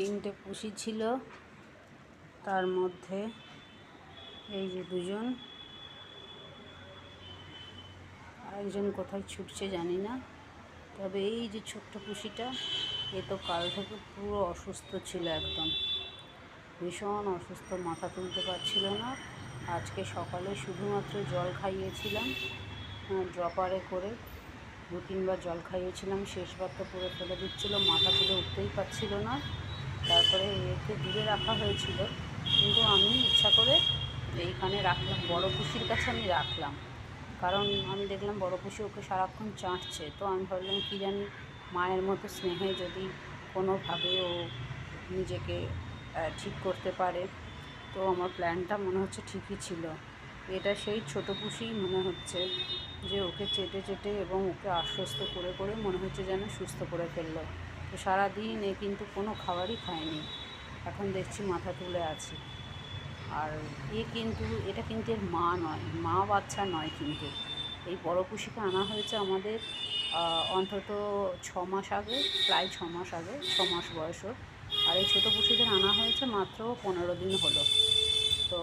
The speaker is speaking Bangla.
তিনটে পুষি ছিল। তার মধ্যে এই যে দুজন। আরেকজন কোথায় ছুটছে জানি না। তবে এই যে ছোট্ট পুষিটা, এ তো কাল থেকে পুরো অসুস্থ ছিল একদম। ভীষণ অসুস্থ, মাথা তুলতে পারছিল না। আজকে সকালে শুধুমাত্র জল খাইয়েছিলাম ড্রপারে করে। দু তিনবার জল খাইয়েছিলাম, শেষবার তো পুরো ফেলে দিচ্ছিল, মাথা তুলে উঠতেই পারছিল না। তারপরে একে দূরে রাখা হয়েছিল। কিন্তু আমি ইচ্ছা করে এইখানে রাখলাম, বড় পুষির কাছে আমি রাখলাম। কারণ আমি দেখলাম বড় পুষি ওকে সারাক্ষণ চাঁটছে তো আমি ভাবলাম, কী জানি মায়ের মতো স্নেহে যদি কোনোভাবে ও নিজেকে ঠিক করতে পারে। তো আমার প্ল্যানটা মনে হচ্ছে ঠিকই ছিল। এটা সেই ছোটো পুষিই মনে হচ্ছে যে ওকে চেটে চেটে এবং ওকে আশ্বস্ত করে করে মনে হচ্ছে যেন সুস্থ করে ফেলল। তো সারাদিন এ কিন্তু কোনো খাবারই খায়নি। এখন দেখছি মাথা তুলে আছে। আর এ কিন্তু, এটা কিন্তু এর মা নয়, মা বাচ্চা নয় কিন্তু। এই বড় পুষিকে আনা হয়েছে আমাদের অন্তত ছ মাস আগে, প্রায় ছ মাস আগে, ছ মাস বয়স আর এই ছোটো পুষিদের আনা হয়েছে মাত্র পনেরো দিন হলো। তো